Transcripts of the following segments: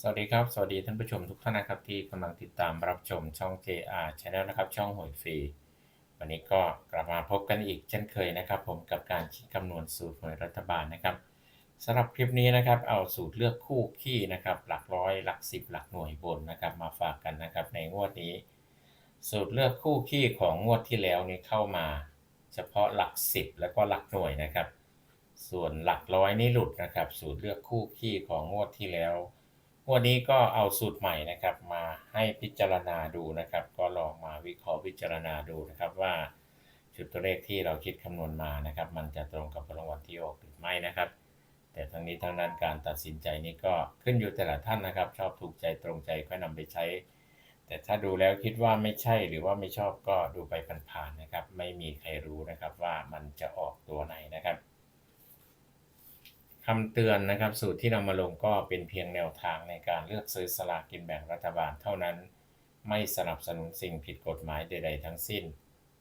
สวัสดีครับ สวัสดีท่านผู้ชมทุกท่านนะครับที่กำลังติดตามรับชมช่อง JR Channel นะครับช่องหวยฟรี วันนี้ก็กลับมาพบกันอีกเช่นเคยนะครับ ผมกับการคิดคำนวณสูตรหวยรัฐบาลนะครับสำหรับคลิปนี้นะครับเอาสูตรเลือกคู่ขี้นะครับหลักร้อยหลักสิบหลักหน่วยบนนะครับมาฝากกันนะครับในงวดนี้ สูตรเลือกคู่ขี้ของงวดที่แล้วนี้เข้ามา เฉพาะหลักสิบแล้วก็หลักหน่วยนะครับ ส่วนหลักร้อยนี่หลุดนะครับ สูตรเลือกคู่ขี้ของงวดที่แล้ว วันนี้ก็เอาสูตรใหม่นะครับ มาให้พิจารณาดูนะครับ ก็ลองมาวิเคราะห์พิจารณาดูนะครับว่าชุดตัวเลขที่เราคิดคำนวณมานะครับ มันจะตรงกับรางวัลที่ออกหรือไม่นะครับ แต่ทั้งนี้ทั้งนั้นการตัดสินใจนี้ก็ขึ้นอยู่แต่ละท่านนะครับ ชอบถูกใจตรงใจก็นำไปใช้ แต่ถ้าดูแล้วคิดว่าไม่ใช่หรือว่าไม่ชอบก็ดูไปผ่านๆนะครับ ไม่มีใครรู้นะครับว่ามันจะออกตัวไหนนะครับ คำเตือนนะครับ สูตรที่นำมาลงก็เป็นเพียงแนวทางในการเลือกซื้อสลากกินแบ่งรัฐบาลเท่านั้น ไม่สนับสนุนสิ่งผิดกฎหมายใด ๆ ทั้งสิ้น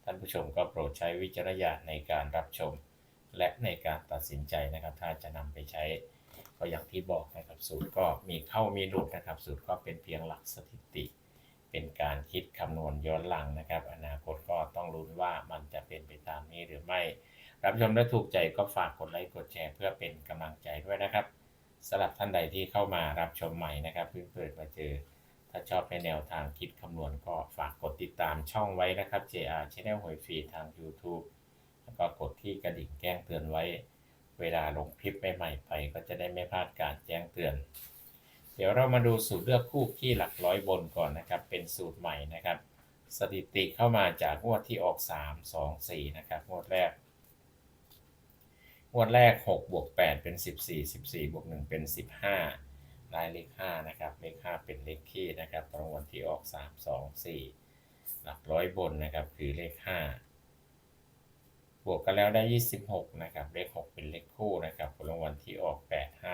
ท่านผู้ชมก็โปรดใช้วิจารณญาณในการรับชม และในการตัดสินใจนะครับ ถ้าจะนำไปใช้ ก็อย่างที่บอกนะครับ สูตรก็มีเข้ามีหลุดนะครับ สูตรก็เป็นเพียงหลักสถิติ เป็นการคิดคำนวณย้อนหลังนะครับ อนาคตก็ต้องลุ้นว่ามันจะเป็นไปตามนี้หรือไม่ รับชมและถูกใจก็ฝากกดไลค์กดแชร์ เพื่อเป็นกำลังใจด้วยนะครับสำหรับท่านใดที่เข้ามารับชมใหม่นะครับเพิ่งเปิดมาเจอ ถ้าชอบในแนวทางคิดคำนวณก็ฝากกดติดตามช่องไว้นะครับ JR Channel หวยฟรีทาง YouTube แล้วก็กดที่กระดิ่งแจ้งเตือนไว้ เวลาลงคลิปใหม่ๆไป ก็จะได้ไม่พลาดการแจ้งเตือน เดี๋ยวเรามาดูสูตรเลือกคู่ขี้หลักร้อยบนก่อนนะครับ เป็นสูตรใหม่นะครับ สถิติเข้ามาจากงวดที่ออก 3 2 4 นะครับงวดแรก งวดแรก 6 บวก 8 เป็น 14 14 บวก 1 เป็น 15ได้เลข5นะครับ เลข 5 เป็นเลขคี่นะครับรางวัลที่ออก 3 2 4 หลักร้อยบนนะครับ คือเลข 5 บวกกันแล้วได้ 26 นะครับ เลข 6 เป็นเลขคู่นะครับรางวัลที่ออก 8 5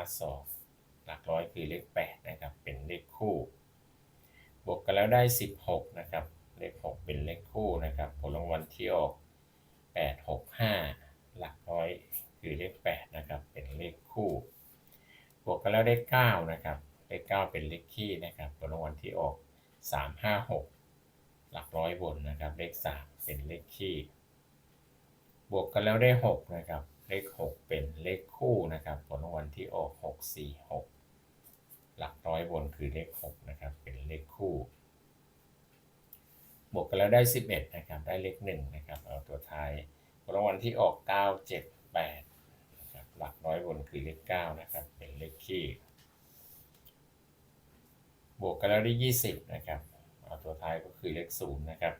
2 หลักร้อยคือเลข 8 นะครับ เป็นเลขคู่ บวกกันแล้วได้ 16 นะครับ เลข 6 เป็นเลขคู่นะครับ ผลรางวัลที่ออก 8 6 5หกร้อย คือเลข8นะครับเป็นเลขคู่บวกกันแล้วได้9นะครับเลข9เป็นเลขคี่นะครับผลรางวัลที่ออก 3 5 6 หลักร้อยบนนะครับเลข 3 เป็นเลขคี่บวกกันแล้วได้6นะครับเลข 6 เป็นเลขคู่นะครับผลรางวัลที่ออก 6 4 6 หลักร้อยบนคือเลข6นะครับเป็นเลขคู่ บวกกันแล้วได้ 11นะครับได้เลข1นะครับเอาตัวท้ายผลรางวัลที่ออก 9 7 8 หลักร้อยบนคือเลข9นะครับ เป็นเลขคี่บวกกันแล้วได้ 20 นะครับ เอาตัวท้ายก็คือเลข0นะครับ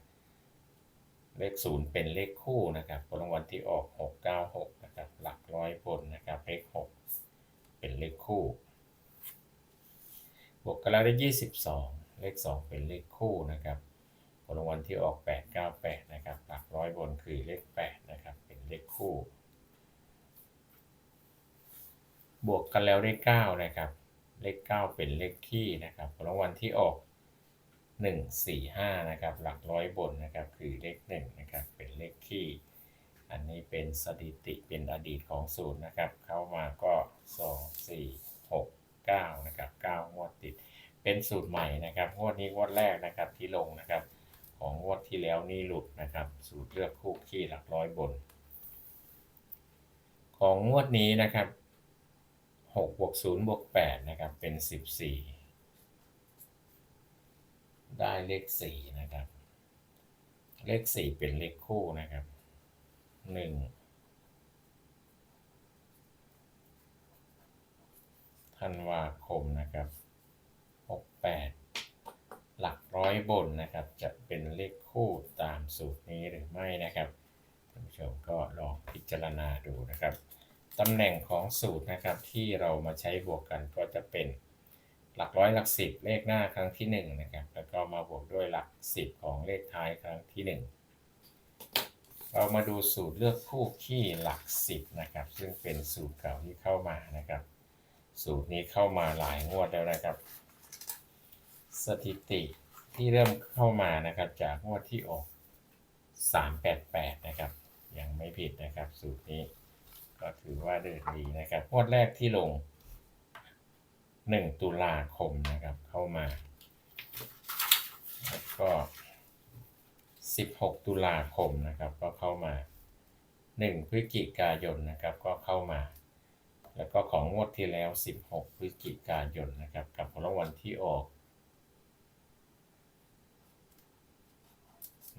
เลข 0 เป็นเลขคู่นะครับผลรางวัลที่ออก 696 นะครับ หลักร้อยบนนะครับ เลข 6 เป็นเลขคู่ บวกกันแล้วได้ 22 เลข 2 เป็นเลขคู่นะครับผลรางวัลที่ออก 898 นะครับ หลักร้อยบนคือเลข 8 นะครับ เป็นเลขคู่ บวกกันแล้วได้9นะครับ เลข 9 เป็นเลขคี่นะครับผลรางวัลที่ออก 1 4 5นะครับ หลักร้อยบนนะครับ คือเลข1นะครับ เป็นเลขคี่ อันนี้เป็นสถิติเป็นอดีตของสูตรนะครับ เข้ามาก็ 2 4 6 9นะครับ9งวดติด เป็นสูตรใหม่นะครับ งวดนี้งวดแรกนะครับที่ลงนะครับ ของงวดที่แล้วนี่หลุดนะครับ สูตรเลือกคู่ขี้หลักร้อยบน ของงวดนี้นะครับ 6บวก0บวก8นะครับ เป็น 14 ได้เลข 4 นะครับ เลข 4 เป็นเลขคู่นะครับ 1 ธันวาคมนะครับ 68 หลักร้อยบนนะครับ จะเป็นเลขคู่ตามสูตรนี้หรือไม่นะครับท่านผู้ชมก็ลองพิจารณาดูนะครับ ตำแหน่งของสูตรนะครับที่เรามาใช้บวกกันก็จะเป็นหลักร้อยหลักสิบเลขหน้าครั้งที่1นะครับแล้วก็มาบวกด้วยหลักสิบของเลขท้ายครั้งที่ 1 เรามาดูสูตรเลือกคู่ขี้หลักสิบนะครับซึ่งเป็นสูตรเก่าที่เข้ามานะครับ สูตรนี้เข้ามาหลายงวดแล้วนะครับ สถิติที่เริ่มเข้ามานะครับจากงวดที่ออก388นะครับยังไม่ผิดนะครับสูตรนี้ ก็ถือว่าเดินดีนะครับงวดแรกที่ลง 1 ตุลาคมนะครับ เข้ามาแล้วก็ 16 ตุลาคมนะครับ ก็เข้ามา 1 พฤศจิกายนนะครับ ก็เข้ามา แล้วก็ของงวดที่แล้ว 16 พฤศจิกายนนะครับ กับรางวัลที่ออก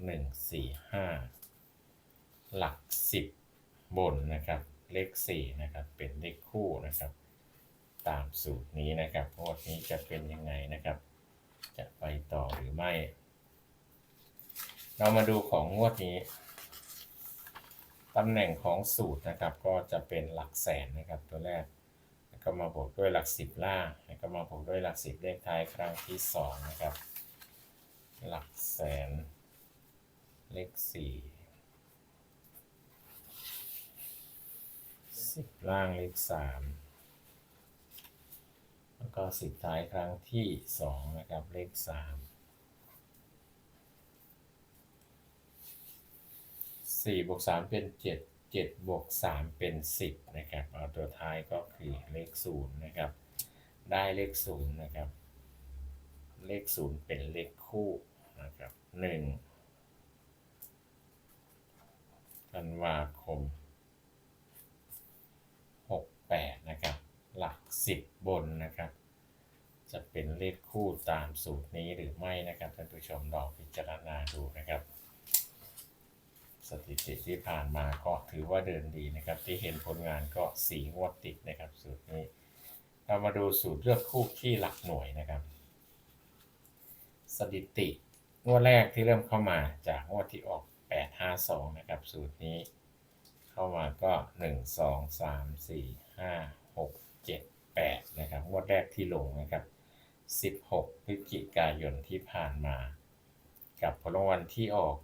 1 4 5 หลัก 10 บนนะครับ เลข4นะครับเป็นเลขคู่นะครับ ตามสูตรนี้นะครับงวดนี้จะเป็นยังไงนะครับ จะไปต่อหรือไม่ เรามาดูของงวดนี้ตำแหน่งของสูตรนะครับก็จะเป็นหลักแสนนะครับตัวแรกแล้วก็มาบวกด้วยหลักสิบล่างแล้วก็มาบวกด้วยหลักสิบเลขท้ายครั้งที่สองนะครับ หลักแสนเลขสี่สิบ ล่างเลขสามแล้วก็สิบท้ายครั้งที่สองนะครับเลขสามสี่บวกสามเป็นเจ็ดเจ็ดบวกสามเป็นสิบนะครับเอาตัวท้ายก็คือเลขศูนย์นะครับ ได้เลขศูนย์นะครับ เลขศูนย์เป็นเลขคู่นะครับหนึ่งธันวาคมหกแปดนะครับ หลัก สิบบนนะครับ จะเป็นเลขคู่ตามสูตรนี้หรือไม่นะครับท่านผู้ชมลองพิจารณาดูนะครับ สถิติที่ผ่านมาก็ถือว่าเดินดีนะครับ ที่เห็นผลงานก็สีงวดติดนะครับ สูตรนี้เรามาดูสูตรเลือกคู่ที่หลักหน่วยนะครับ สถิติงวดแรกที่เริ่มเข้ามาจากงวดที่ออก 852 นะครับ สูตรนี้ เข้ามาก็ 1 2 3 4 5 6 7 8นะครับงวดแรกที่ลงนะครับ 16 พฤศจิกายนที่ผ่านมา กับผลรางวัลที่ออก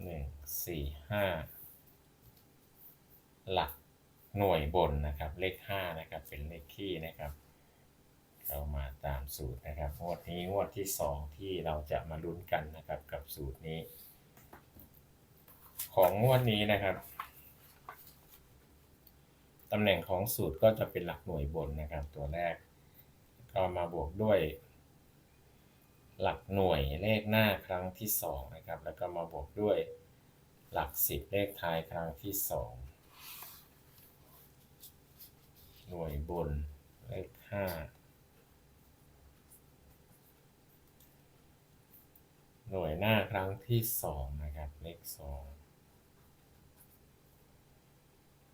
1 4 5 หลักหน่วยบนนะครับเลข 5 นะครับเป็นเลขคี่นะครับเข้ามาตามสูตรนะครับงวดนี้งวดที่ 2 ที่เราจะมาลุ้นกันนะครับกับสูตรนี้ ของงวดนี้นะครับ ตำแหน่งของสูตรก็จะเป็นหลักหน่วยบนนะครับ ตัวแรก ก็มาบวกด้วย หลักหน่วยเลขหน้าครั้งที่2นะครับ แล้วก็มาบวกด้วยหลัก 10 เลขท้ายครั้งที่ 2 หน่วยบนเลข5หน่วยหน้าครั้งที่สองนะครับ เลขสอง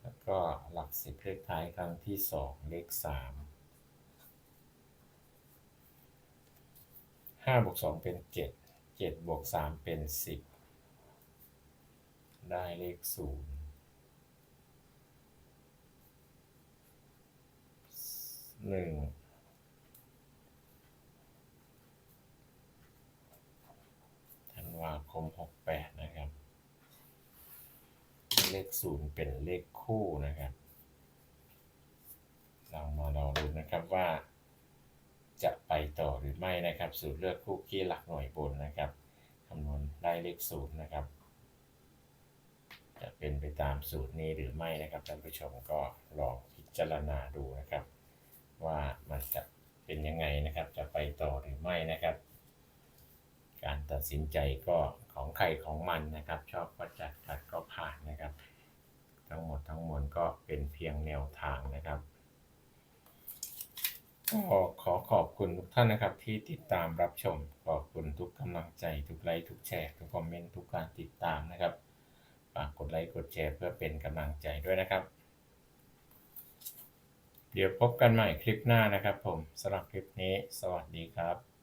แล้วก็หลักสิบเลขท้ายครั้งที่สองเลขสามห้าบวกสองเป็นเจ็ดเจ็ดบวกสามเป็นสิบได้เลขศูนย์หนึ่งธันวาคม68นะครับ เลขศูนย์เป็นเลขคู่นะครับ เรามาลองดูนะครับว่า จะไปต่อหรือไม่นะครับ สูตรเลือกคู่ขี้หลักหน่วยบนนะครับคำนวณได้เลขศูนย์นะครับ จะเป็นไปตามสูตรนี้หรือไม่นะครับท่านผู้ชมก็ลองพิจารณาดูนะครับ ว่ามันจะเป็นยังไงนะครับ จะไปต่อหรือไม่นะครับ การตัดสินใจก็ของใครของมันนะครับ ชอบก็จัดขัดก็ผ่านนะครับ ทั้งหมดทั้งมวลก็เป็นเพียงแนวทางนะครับก็ขอขอบคุณทุกท่านนะครับที่ติดตามรับชม ขอบคุณทุกกำลังใจ ทุกไลค์ทุกแชร์ทุกคอมเมนต์ทุกการติดตามนะครับฝากกดไลค์กดแชร์เพื่อเป็นกำลังใจด้วยนะครับ เดี๋ยวพบกันใหม่คลิปหน้านะครับผมสำหรับคลิปนี้ สวัสดีครับ